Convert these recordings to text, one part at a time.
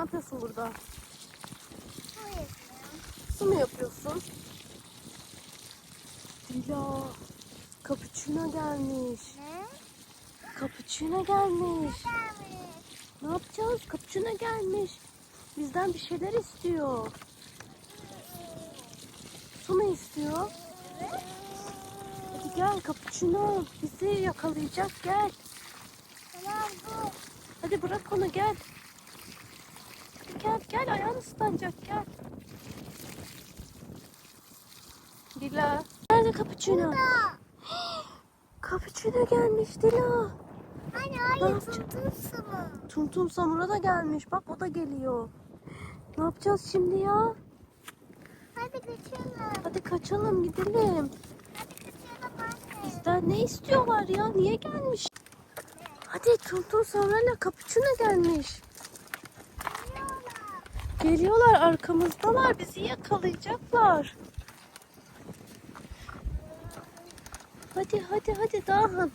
yapıyorsun burada? Hayır. Su mu yapıyorsun? Dila. Cappuccino gelmiş. Ne? Cappuccino gelmiş. Gelmiş. Ne yapacağız? Cappuccino gelmiş. Bizden bir şeyler istiyor. Su mu istiyor? Hadi gel Cappuccino. Bizi yakalayacak gel. Tamam dur. Hadi bırak onu gel. Gel ayağın ıslanacak gel. Dila. Nerede Cappuccino? Cappuccino gelmiş Dila. Anne Ne hayır yapacağız? tutursun mu? Tum Tum Samura da gelmiş. Bak o da geliyor. Ne yapacağız şimdi ya? Hadi kaçalım. Hadi kaçalım gidelim. Hadi kaçalım anne. Bizden ne istiyorlar ya? Niye gelmiş? Hadi Tum Tum Samura'yla Cappuccino gelmiş. Geliyorlar arkamızdalar. Bizi yakalayacaklar. Hadi hadi hadi dağın.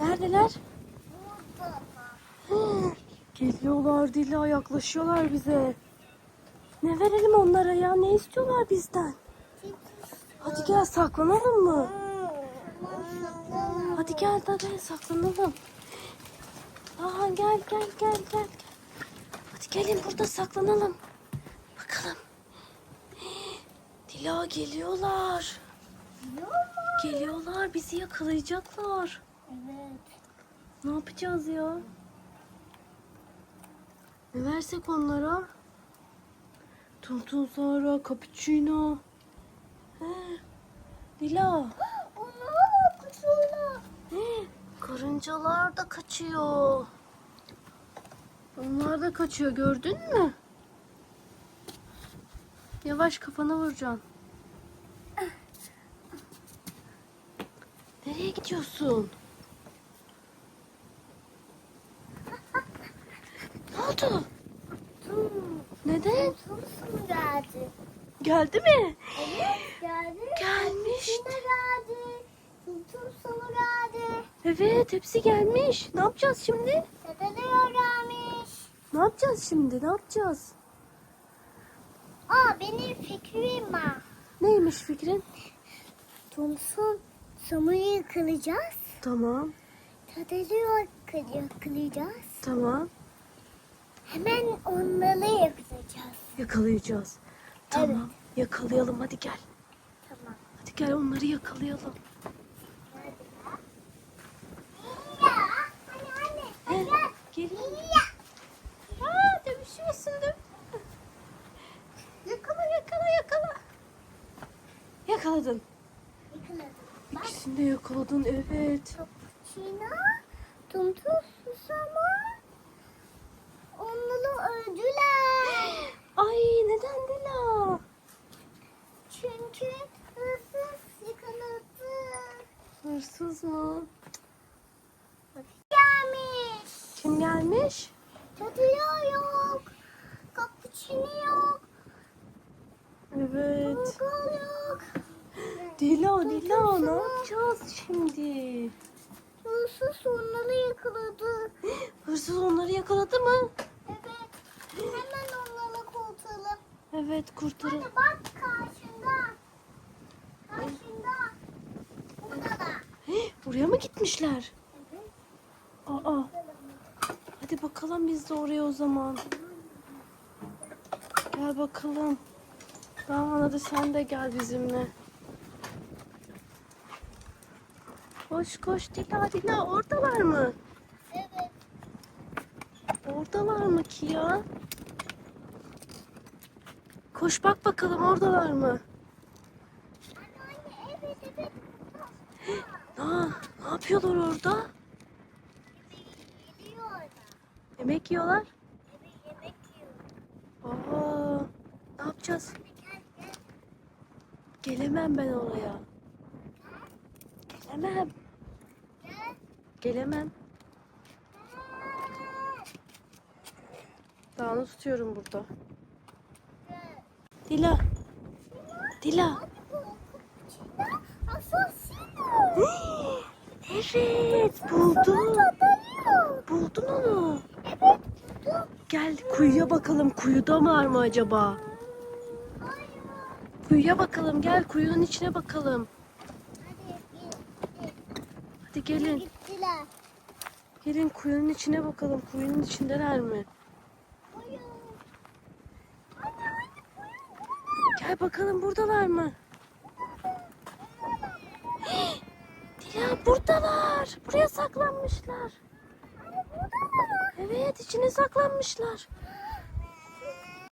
Neredeler? Geliyorlar Dila yaklaşıyorlar bize. Ne verelim onlara ya? Ne istiyorlar bizden? Hadi gel saklanalım mı? Hadi gel hadi saklanalım. Aha gel gel gel gel. Hadi gelin burada saklanalım. Bakalım. Dila geliyorlar. Geliyorlar bizi yakalayacaklar. Evet. Ne yapacağız ya? Ne versek onlara? Tuntun Sara, cappuccino. He. Dila. Karıncalar da kaçıyor. Onlar da kaçıyor gördün mü? Yavaş kafana vuracaksın. Nereye gidiyorsun? Ne oldu? Neden? Geldi. Geldi mi? Evet geldi. Gelmiş. Evet hepsi gelmiş. Ne yapacağız şimdi? Dedeliyor gelmiş. Ne yapacağız şimdi? Ne yapacağız? Aa benim fikrim var. Neymiş fikrin? Thompson Samu'yu yakalayacağız. Tamam. Tadeliyor yakalayacağız. Tamam. Hemen onları yakalayacağız. Yakalayacağız. Tamam. Yakalayalım hadi gel. Tamam. Hadi gel onları yakalayalım. Ya, anne anne. He, gelin. Ya. Aa, dövüşüyorsun değil mi? Yakala yakala yakala. Yakaladın. Yakaladım. Bak İkisini de yakaladın evet. Çina, Tumtum Susama onları öldüler. Ay neden Dila? Çünkü hırsız yakaladı. Hırsız mı? Gelmiş. Kim gelmiş? Tadıyor yok. Cappuccino yok. Evet. Burger yok. Dila Dila ne yapacağız şimdi? Hırsız onları yakaladı. Hırsız onları yakaladı mı? Evet. Hemen onları kurtaralım. Evet kurtarın. Hadi bak karşında. Karşında. Burada da. Buraya mı gitmişler? Evet. Aa. Hadi bakalım biz de oraya o zaman. Gel bakalım. Tamam hadi sen de gel bizimle. Koş koş Dila Dila oradalar mı? Evet. Oradalar mı ki ya? Koş bak bakalım oradalar mı? Anne anne evet evet. Aa, ne yapıyorlar orada? Yemek yiyorlar. Evet yemek yiyor. Aa, ne yapacağız? Anne gel gel. Gelemem ben oraya. Gelemem. Gel. Gelemem. Dağını tutuyorum burada. Dila. Dila. Evet. Arıyor. Buldun onu. Evet. Gel kuyuya bakalım kuyuda var mı acaba? Kuyuya bakalım gel kuyunun içine bakalım. Hadi git. Hadi gelin. Gittiler. Gelin kuyunun içine bakalım. Kuyunun içindeler mi? Gel bakalım buradalar mı? Dila buradalar. Buraya saklanmışlar. Evet içine saklanmışlar.